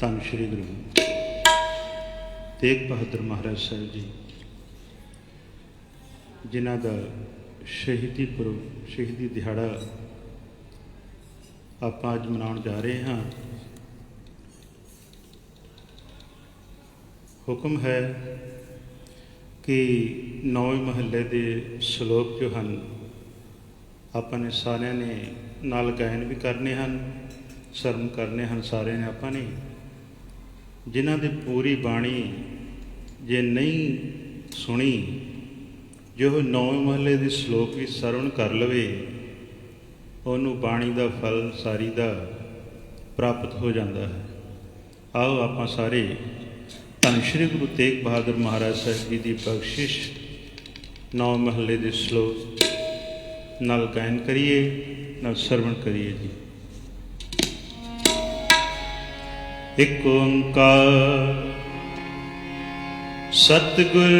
ਧੰਨ ਸ਼੍ਰੀ ਗੁਰੂ ਤੇਗ ਬਹਾਦਰ ਮਹਾਰਾਜ ਸਾਹਿਬ ਜੀ, ਜਿਨ੍ਹਾਂ ਦਾ ਸ਼ਹੀਦੀ ਪੁਰਬ, ਸ਼ਹੀਦੀ ਦਿਹਾੜਾ ਆਪਾਂ ਅੱਜ ਮਨਾਉਣ ਜਾ ਰਹੇ ਹਾਂ। ਹੁਕਮ ਹੈ ਕਿ ਨੌਵੇਂ ਮਹੱਲੇ ਦੇ ਸ਼ਲੋਕ ਜੋ ਹਨ, ਆਪਾਂ ਨੇ ਸਾਰਿਆਂ ਨੇ ਨਾਲ ਗਾਇਨ ਵੀ ਕਰਨੇ ਹਨ, ਸ਼ਰਮ ਕਰਨੇ ਹਨ ਸਾਰਿਆਂ ਨੇ ਆਪਾਂ ਨੇ। ਜਿਨ੍ਹਾਂ ਦੀ ਪੂਰੀ ਬਾਣੀ ਜੇ ਨਹੀਂ ਸੁਣੀ, ਜੋ ਨੌਵੇਂ ਮਹੱਲੇ ਦੇ ਸ਼ਲੋਕ ਵੀ ਸਰਵਣ ਕਰ ਲਵੇ, ਉਹਨੂੰ ਬਾਣੀ ਦਾ ਫਲ, ਸਾਰੀ ਦਾ ਪ੍ਰਾਪਤ ਹੋ ਜਾਂਦਾ ਹੈ। ਆਓ ਆਪਾਂ ਸਾਰੇ ਧੰਨ ਸ਼੍ਰੀ ਗੁਰੂ ਤੇਗ ਬਹਾਦਰ ਮਹਾਰਾਜ ਸਾਹਿਬ ਜੀ ਦੀ ਬਖਸ਼ਿਸ਼ ਨੌ ਮਹੱਲੇ ਦੇ ਸ਼ਲੋਕ ਨਾਲ ਗਾਇਨ ਕਰੀਏ, ਨਾਲ ਸਰਵਣ ਕਰੀਏ ਜੀ। ਇਕ ਓੰਕਾਰ। ਸਤਿਗੁਰ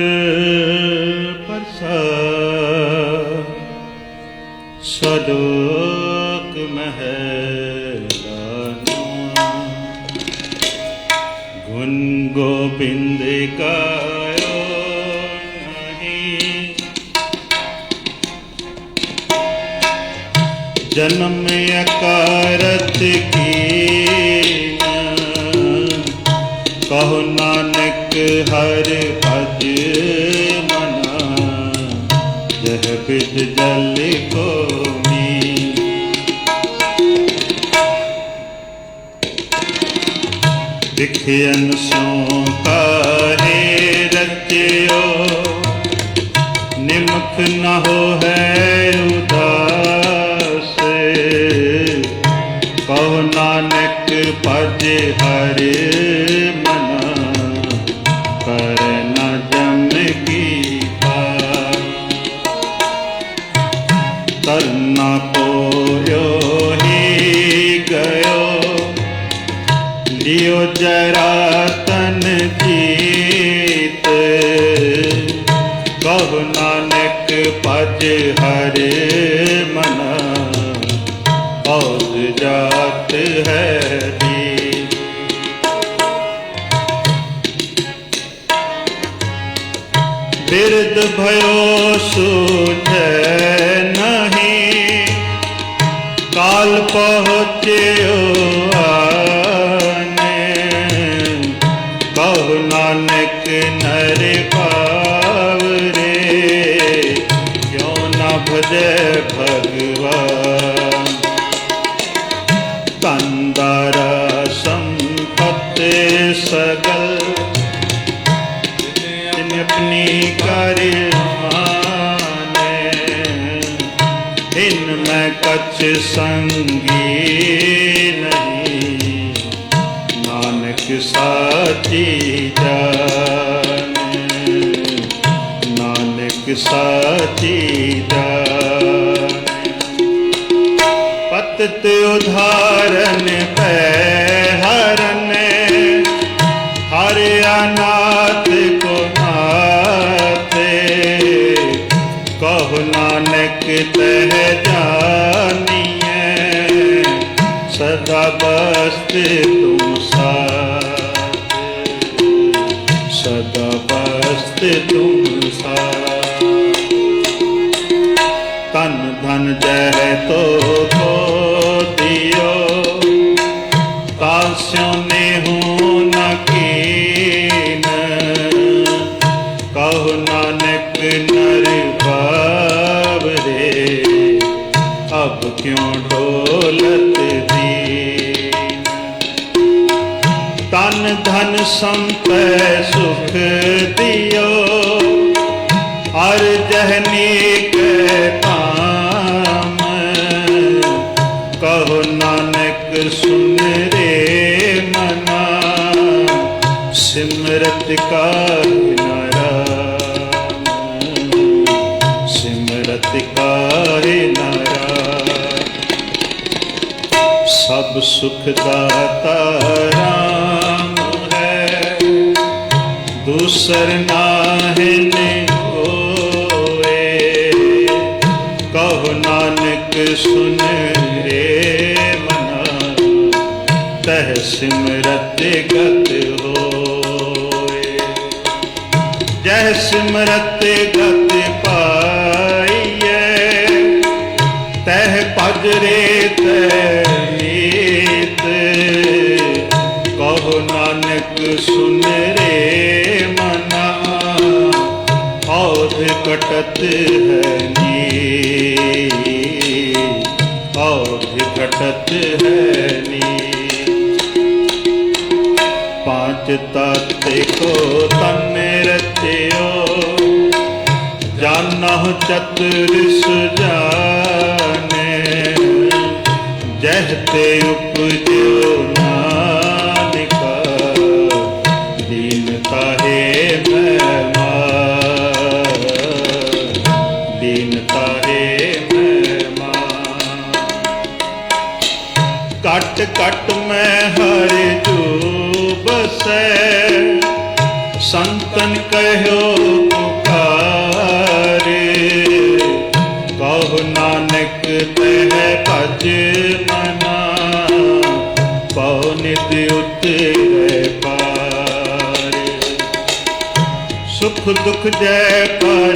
ਪ੍ਰਸਾਦ ਸਦੋਕ ਮਹਿਲਾਨਾ ਗੁਣ ਗੋਬਿੰਦ ਕਾਇਓ ਨਹੀਂ। ਜਨਮ ਅਕਾਰਤ ਕੀ ਕਹੋ ਨਾਨਕ ਹਰ ਭਜ ਮਨਾ, ਜਹ ਬਿਦ ਜਲ ਕੋ ਮੀ ਵਿਖਿਆਨ ਸੋ ਕਾਹੇ ਰਚਿਓ, ਨਿਮਖ ਨ ਹੋ ਹੈ ਉਦਾਸ। ਕਹੋ ਨਾਨਕ ਭਜ ਹਰਿ ਪਹੁੰਚਿਓ ਆਨੇ ਕਹੋ ਨਾਨਕ ਨਰ ਪਾਵਰੇ, ਕਿਉ ਨਾ ਭਜੈ ਭਗਵਾਨ? ਤੰਦਾਰਾ ਸੰਪਤ ਸਗਲ, ਜਿਨ ਆਪਣੀ ਕਰ ਮਾਨੇ ਇਨ ਮੈਂ ਕਛ ਸੰਗੀ ਨਾਨਕ ਸਾਚੀ ਪਤਤ ਉਧਾਰਨ ਪੈ ਹਰਨ। ਹਰ ਅਨਾਥ ਕੋ ਨਾਥੇ ਕਹੋ ਨਾਨਕ ਤਹਿ ਜਾਨੀਐ। ਸਦਾ ਬਸਤ ਤਨ ਸੁਖ ਦਿਓ। ਹਰ ਜਹਨੀ ਕੇ ਧਾਮ ਕਹੋ ਨਾਨਕ ਸੁਨ ਮਨਾ। ਸਿਮਰਤ ਕਰ ਨਾਰਾਮ ਸਿਮਰਤ ਕਰ ਨਾਰਾਮ ਸਭ ਸੁਖ ਦਾਤਾ ਦੂਸਰ ਨਾਹਿ ਹੋਏ। ਕਹੋ ਨਾਨਕ ਸੁਨ ਰੇ ਮਨਾ, ਤਹ ਸਿਮਰਤ ਗਤ ਹੋਏ। ਜਹ ਸਿਮਰਤ ਗਤ ਪਾਈਐ, ਤਹ ਭਜ ਰੇ ਤੈ ਨੀਤ ਕਹੋ ਨਾਨਕ ਸੁਨ ਰੇ ਘਟਤ ਕਟਤ ਹੈ ਨੀ ਔਧ ਕਟਤ ਹੈ ਨੀ ਪਾਂਚ ਤਤ ਕੋ ਤਨ ਰਚਿਓ ਜਾਨਹੁ ਚਤੁਰ ਸੁਜਾਨੇ ਜਹ ਤੇ ਉਪਜਿਓ ਕਟ ਕਟ ਮੈਂ ਹਰਿ ਜੂ ਬਸੈ ਸੰਤਨ ਕਹਿਓ ਪੁਕਾਰੇ, ਕਹੋ ਨਾਨਕ ਤਹਿ ਭਜ ਮਨਾ। ਪਉ ਨਿਤ ਉਤਰੇ ਪਾਰੇ। ਸੁਖ ਦੁਖ ਜੈ ਪਰ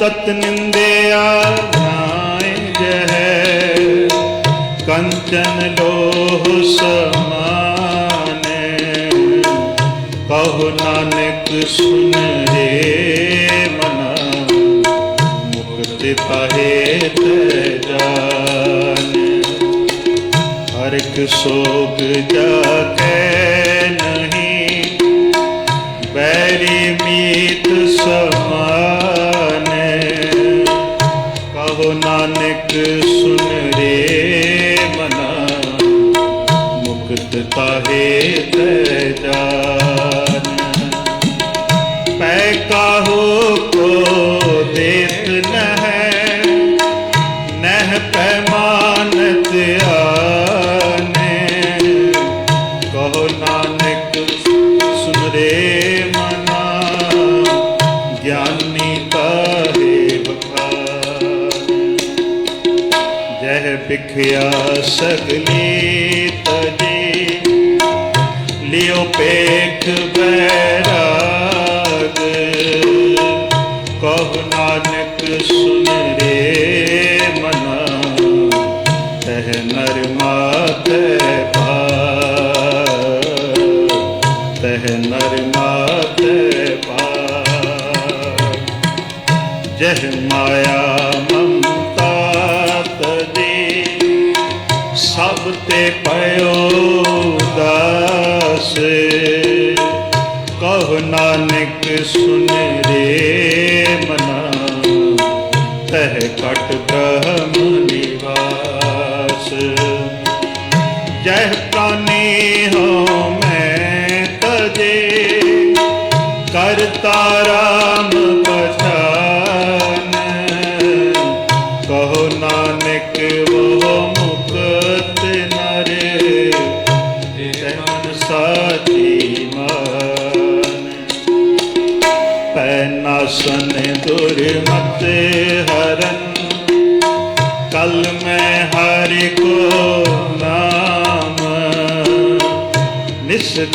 ਤਤ ਨਿੰਦਿਆ ਨਾਇ ਜਹੈ। ਕੰਚਨ ਲੋਹ ਸਮਾਨੇ। ਕਹੋ ਨਾਨਕ ਸੁਨ ਰੇ ਮਨਾ। ਮੁਕਤਿ ਪਾਹੇ ਤੇ ਜਾਨ। ਹਰ ਇੱਕ ਸੋਗ ਜਾ ਕੇ ਨਹੀਂ। ਬੈਰੀ ਮੀਤ ਜਹ ਬਿਖਿਆ ਸਗਲੀ ਤਜੀ ਲਿਓ ਪੇਖ ਬੈਰਾਗ ਕਹ ਨਾਨਕ ਸੁਨਰੇ ਮਨਾ। ਤਹ ਨਰ ਮਾਤੇ ਪਾ ਤਹ ਨਰ ਮਾਤੇ ਪਾ ਜਹ ਮਾਇਆ ਤੇ ਪਇਓ ਕਹ ਨਾਨਕ ਸੁਨ ਰੇ ਮਨਾ। ਤਹ ਕਟ ਬ੍ਰਹਮ ਨਿਵਾਸ। ਜਹ ਪ੍ਰਾਨੀ ਹੋ ਮੈਂ ਤਜੇ। ਕਰਤਾ ਰਾਮ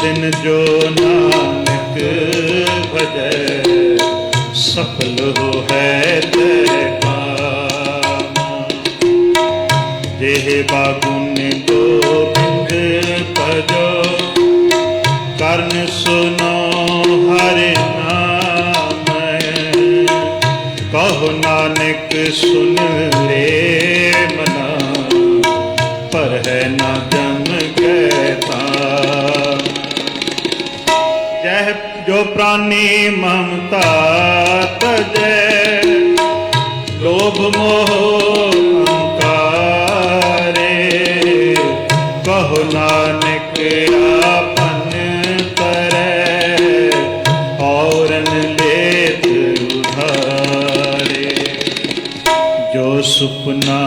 ਨਿਸ ਦਿਨ ਜੋ ਨਾਨਕ ਭਜੈ, ਸਫਲ ਹੋ ਹੈ ਤੇ ਕਾਮ। ਦੇਹ ਬਾਗੁਨ ਗੋਬਿੰਦ ਭਜੋ, ਕਰਨ ਸੁਨੋ ਹਰਿ ਨਾਮ। ਕਹੋ ਨਾਨਕ ਸੁਨ ਰੇ ਮਨਾ ਪਰ ਹੈ ਨਾ ਜਮ ਗੈ ਜੋ ਮਮਤਾ ਤਜੈ ਲੋਭ ਮੋਹ ਅਹੰਕਾਰੇ ਕਹੋ ਨਾਨਕ ਆਪਨ ਕਰੈ। ਔਰਨ ਲੇਤ ਉਧਾਰੇ। ਜੋ ਸੁਪਨਾ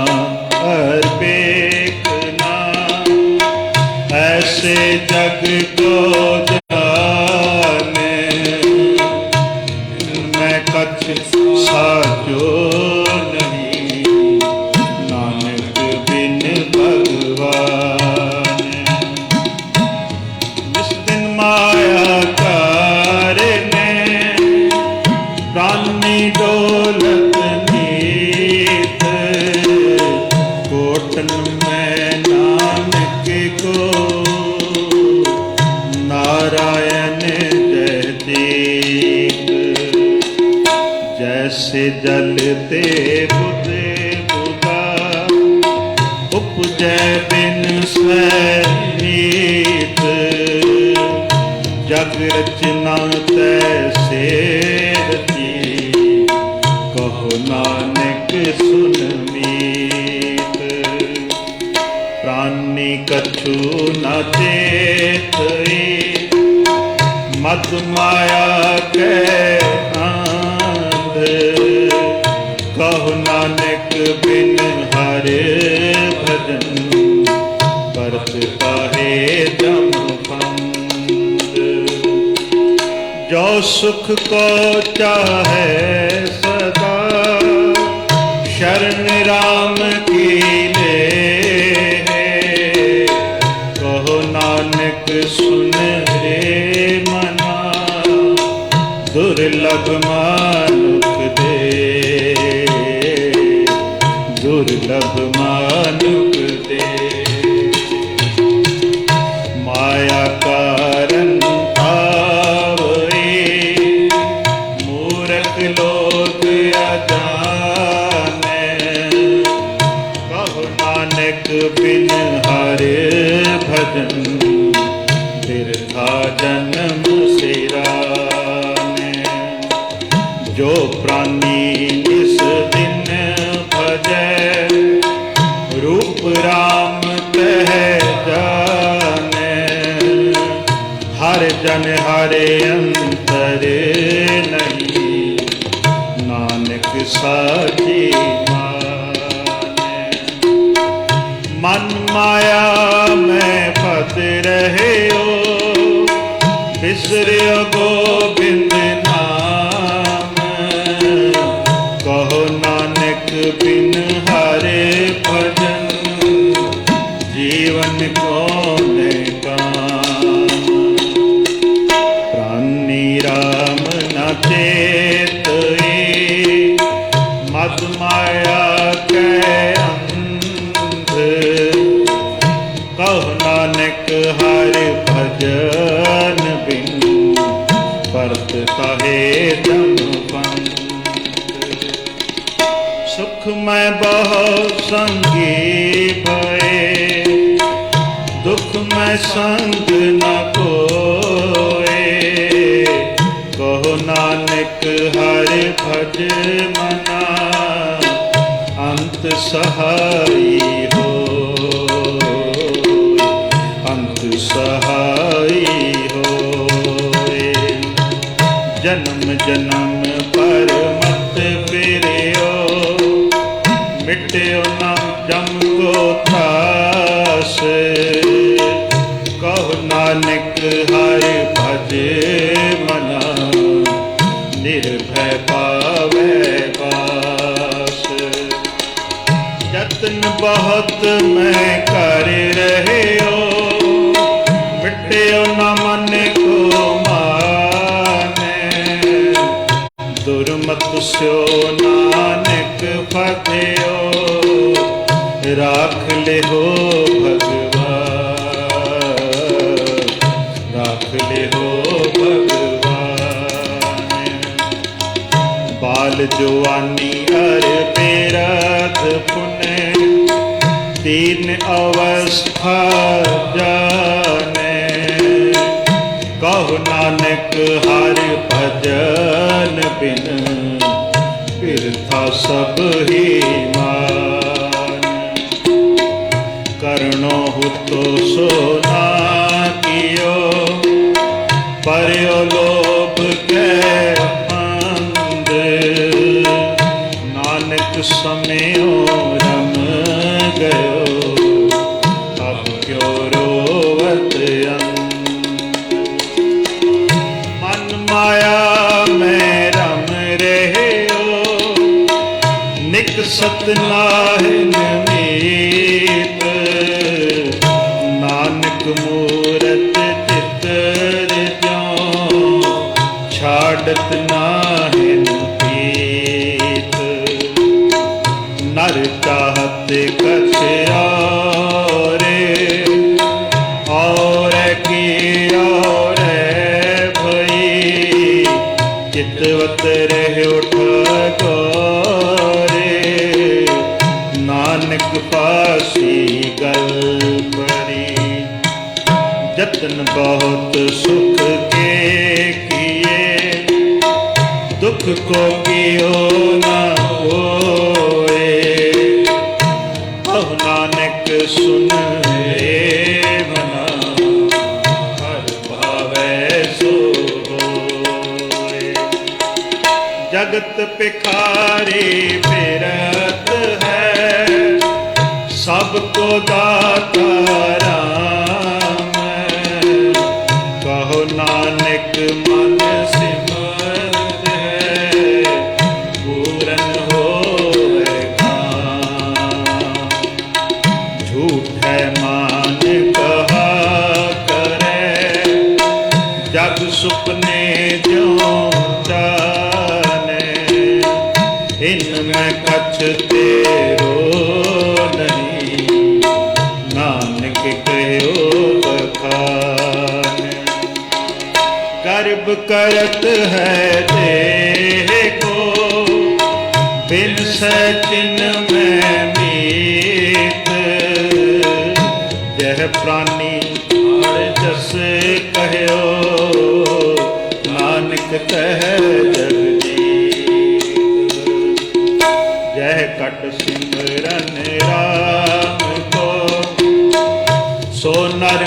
नारायण जयदीप जैसे जल ते बुध बुधा उपजै बिन स्वनीत जग रचना तैसे ਮਦ ਮਾਇਆ ਕੈ ਆਂਧ ਕਹੋ ਨਾਨਕ ਬਿਨ ਹਰੇ ਭਜਨ ਕਰਤ ਪਾਹੇ ਜਮ ਪੰਦ ਜੋ ਸੁਖ ਕੋ ਚਾਹੈ ਜਨ ਹਾਰੇ ਅੰਤਰ ਨਹੀਂ। ਨਾਨਕ ਸਾਚੀ ਮਨ। ਮਾਇਆ ਮੈਂ ਫਤ ਰਹਿਓ ਬਿਸਰਿਓ ਸੰਗੀ ਭਏ ਦੁਖ ਮੈਂ ਸੰਗ ਨਾ ਕੋਏ। ਕਹੋ ਨਾਨਕ, ਹਰਿ ਭਜ ਮਨਾ। ਅੰਤ ਸਹਾਈ ਹੋ ਅੰਤ ਸਹਾਈ ਹੋਏ। ਜਨਮ ਜਨਮ ਫਤਿਓ ਰਾਖ ਲਿਓ ਭਗਵਾਨ, ਰਾਖ ਲਿਓ ਭਗਵਾਨ। ਬਾਲ ਜਵਾਨੀ ਅਰ ਪੇਰਤ ਪੁਨੇ ਤੀਨ ਅਵਸਥਾ ਜਾਣੇ। ਕਹੋ ਨਾਨਕ ਹਰ ਭਜਨ ਬਿਨ ਬਿਰਥਾ ਸਭ ਹੀ ਮਾਨ। ਕਰਨੋ ਹੁਤੋ ਸੋ ਨਾ ਕੀਓ, ਪਰਿਓ ਲੋਭ ਕੈ ਮੰਦ। ਨਾਨਕ ਸਾ ਚਿਤਵਤ ਰਹਿ ਉਠ ਕੋਰੇ। ਨਾਨਕ ਪਾਸੀ ਗਲ ਪਰੀ। ਜਤਨ ਬਹੁਤ ਸੁਖ ਕੇ ਕੀਏ। ਦੁਖ ਕੋ ਕੀਓ ਨਾ ਹੋਏ। ਜਗਤ ਪਿਖਾਰੀ ਫਿਰਤ ਹੈ। ਸਭ ਕੋ ਦਾਤਾ ਰਾਮ ਕਹੋ ਨਾਨਕ ਮਨ ਸਿਮਰਤ ਗਰਬ ਕਰਤ ਹੈ ਦੇਹ ਕੋ ਬਿਨ ਸਚਿਨ ਮੈਂ ਮੀਤ। ਜਹ ਪ੍ਰਾਨੀ ਹਰ ਜਸ ਕਹਿਓ। ਨਾਨਕ ਕਹਿ ਜਗਜੀਤ ਜਹ ਕਟ ਸਿਮਰਨ ਰਾਮ ਕੋ। ਸੋ ਨਰ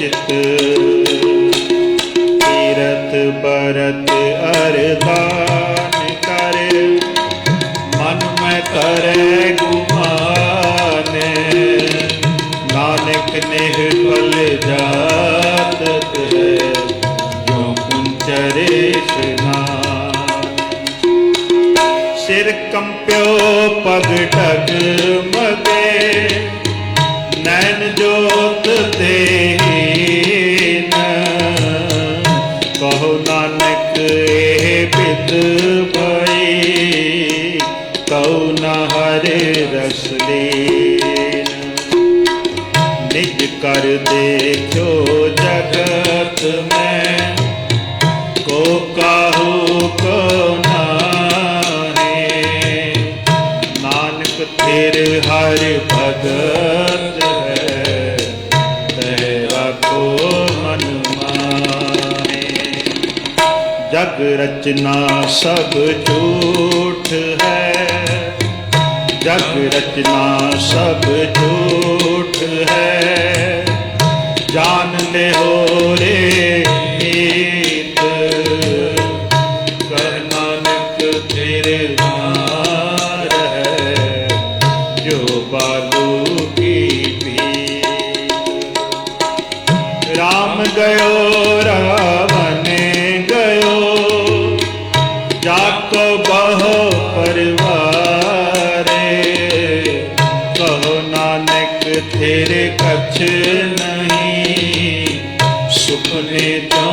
ਚਿਤ। ਤੀਰਥ ਬਰਤ ਅਰਦਾਨ ਕਰੇ। ਮਨ ਮੈਂ ਕਰੇ ਗੁਮਾਨ। ਨਾਨਕ ਨਿਹਫਲ ਜਾਤਤ ਹੈ। ਜੋ ਕੁੰਚਰੇ ਇਸ਼ਨਾਨ ਸਿਰ ਕੰਪਿਓ ਪਗ ਟਗ ਮਗੇ ਨੈਣ ਜੋਤ ਦੇਹੀਨ ਜਗ ਰਚਨਾ ਸਭ ਝੂਠ ਹੈ ਜਗ ਰਚਨਾ ਸਭ ਝੂਠ ਹੈ। ਜਾਨ ਲੈ ਹੋ ਰੇ ਸੁਪਨੇ ਤੋਂ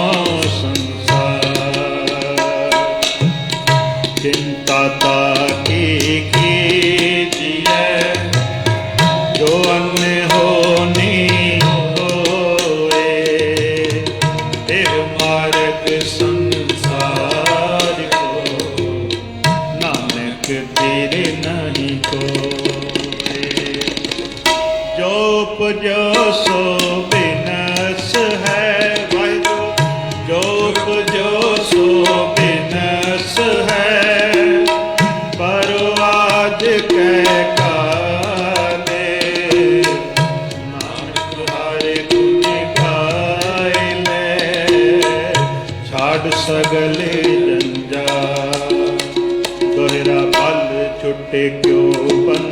ਸਗਲੇ ਜੰਜਾ ਦੋਹਰਾ ਭਲ ਛੁੱਟੇ ਕਿਉ ਬਨ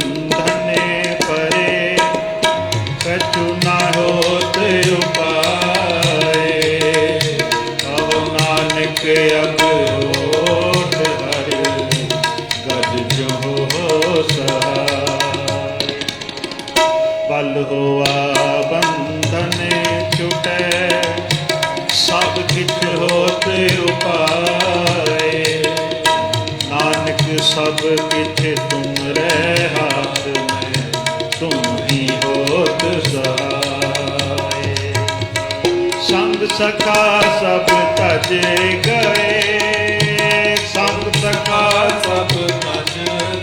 ਜੋਤ ਸਹਾਏ ਸੰਗ ਸਖਾ ਸਭ ਤਜੇ ਗਏ। ਸੰਗ ਸਖਾ ਸਭ ਤਜ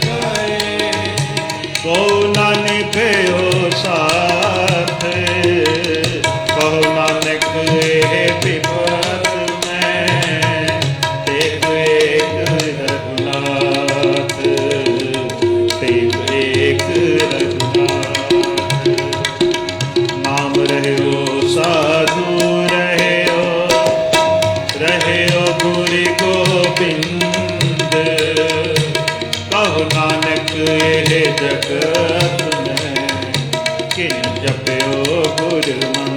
ਗਏ। ਕੋ ਨਾ ਨਿਭਿਓ ਸਾ ਜਪਤ ਮੈਂ ਕਿਨ ਜਪਿਓ ਗੁਰੂ